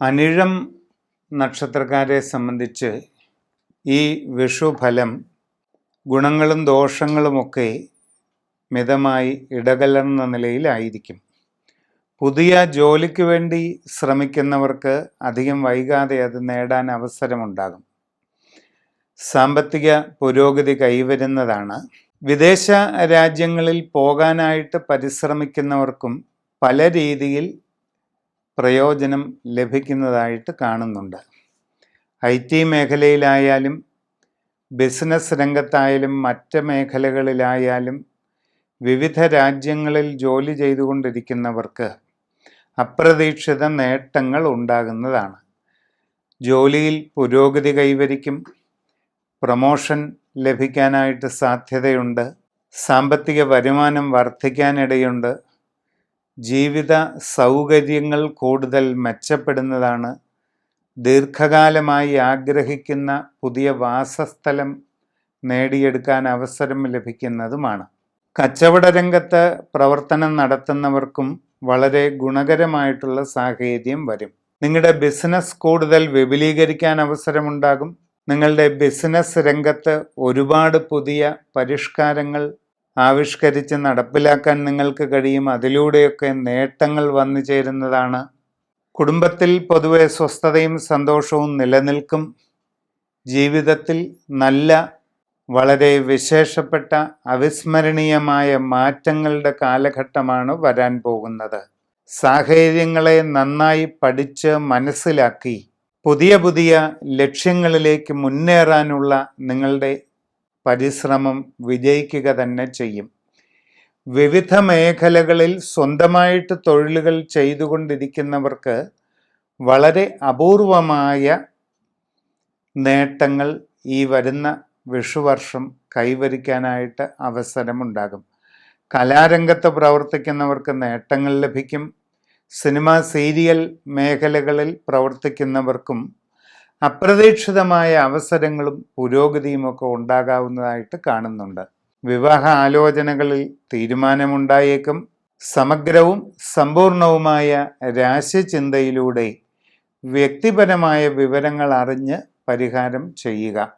അനിഴം നക്ഷത്രക്കാരെ സംബന്ധിച്ച് ഈ വിഷുഫലം ഗുണങ്ങളും ദോഷങ്ങളുമൊക്കെ മിതമായി ഇടകലർന്ന നിലയിലായിരിക്കും. പുതിയ ജോലിക്ക് വേണ്ടി ശ്രമിക്കുന്നവർക്ക് അധികം വൈകാതെ അത് നേടാൻ അവസരമുണ്ടാകും. സാമ്പത്തിക പുരോഗതി കൈവരുന്നതാണ്. വിദേശ രാജ്യങ്ങളിൽ പോകാനായിട്ട് പരിശ്രമിക്കുന്നവർക്കും പല രീതിയിൽ പ്രയോജനം ലഭിക്കുന്നതായിട്ട് കാണുന്നുണ്ട്. ഐ ടി മേഖലയിലായാലും ബിസിനസ് രംഗത്തായാലും മറ്റ് മേഖലകളിലായാലും വിവിധ രാജ്യങ്ങളിൽ ജോലി ചെയ്തുകൊണ്ടിരിക്കുന്നവർക്ക് അപ്രതീക്ഷിത നേട്ടങ്ങൾ ഉണ്ടാകുന്നതാണ്. ജോലിയിൽ പുരോഗതി കൈവരിക്കും പ്രമോഷൻ ലഭിക്കാനായിട്ട് സാധ്യതയുണ്ട് സാമ്പത്തിക വരുമാനം വർദ്ധിക്കാനിടയുണ്ട് ജീവിത സൗകര്യങ്ങൾ കൂടുതൽ മെച്ചപ്പെടുന്നതാണ്. ദീർഘകാലമായി ആഗ്രഹിക്കുന്ന പുതിയ വാസസ്ഥലം നേടിയെടുക്കാൻ അവസരം ലഭിക്കുന്നതുമാണ്. കച്ചവട രംഗത്ത് പ്രവർത്തനം നടത്തുന്നവർക്കും വളരെ ഗുണകരമായിട്ടുള്ള സാഹചര്യം വരും. നിങ്ങളുടെ ബിസിനസ് കൂടുതൽ വിപുലീകരിക്കാൻ അവസരമുണ്ടാകും. നിങ്ങളുടെ ബിസിനസ് രംഗത്ത് ഒരുപാട് പുതിയ പരിഷ്കാരങ്ങൾ ആവിഷ്കരിച്ച് നടപ്പിലാക്കാൻ നിങ്ങൾക്ക് കഴിയും. അതിലൂടെയൊക്കെ നേട്ടങ്ങൾ വന്നു ചേരുന്നതാണ്. കുടുംബത്തിൽ പൊതുവെ സ്വസ്ഥതയും സന്തോഷവും നിലനിൽക്കും. ജീവിതത്തിൽ നല്ല വളരെ വിശേഷപ്പെട്ട അവിസ്മരണീയമായ മാറ്റങ്ങളുടെ കാലഘട്ടമാണ് വരാൻ പോകുന്നത്. സാഹചര്യങ്ങളെ നന്നായി പഠിച്ച് മനസ്സിലാക്കി പുതിയ പുതിയ ലക്ഷ്യങ്ങളിലേക്ക് മുന്നേറാനുള്ള നിങ്ങളുടെ പരിശ്രമം വിജയിക്കുക തന്നെ ചെയ്യും. വിവിധ മേഖലകളിൽ സ്വന്തമായിട്ട് തൊഴിലുകൾ ചെയ്തുകൊണ്ടിരിക്കുന്നവർക്ക് വളരെ അപൂർവമായ നേട്ടങ്ങൾ ഈ വരുന്ന വിഷുവർഷം കൈവരിക്കാനായിട്ട് അവസരമുണ്ടാകും. കലാരംഗത്ത് പ്രവർത്തിക്കുന്നവർക്ക് നേട്ടങ്ങൾ ലഭിക്കും. സിനിമ സീരിയൽ മേഖലകളിൽ പ്രവർത്തിക്കുന്നവർക്കും അപ്രതീക്ഷിതമായ അവസരങ്ങളും പുരോഗതിയുമൊക്കെ ഉണ്ടാകാവുന്നതായിട്ട് കാണുന്നുണ്ട്. വിവാഹ ആലോചനകളിൽ തീരുമാനമുണ്ടായേക്കും. സമഗ്രവും സമ്പൂർണവുമായ രാശിചിന്തയിലൂടെ വ്യക്തിപരമായ വിവരങ്ങൾ അറിഞ്ഞ് പരിഹാരം ചെയ്യുക.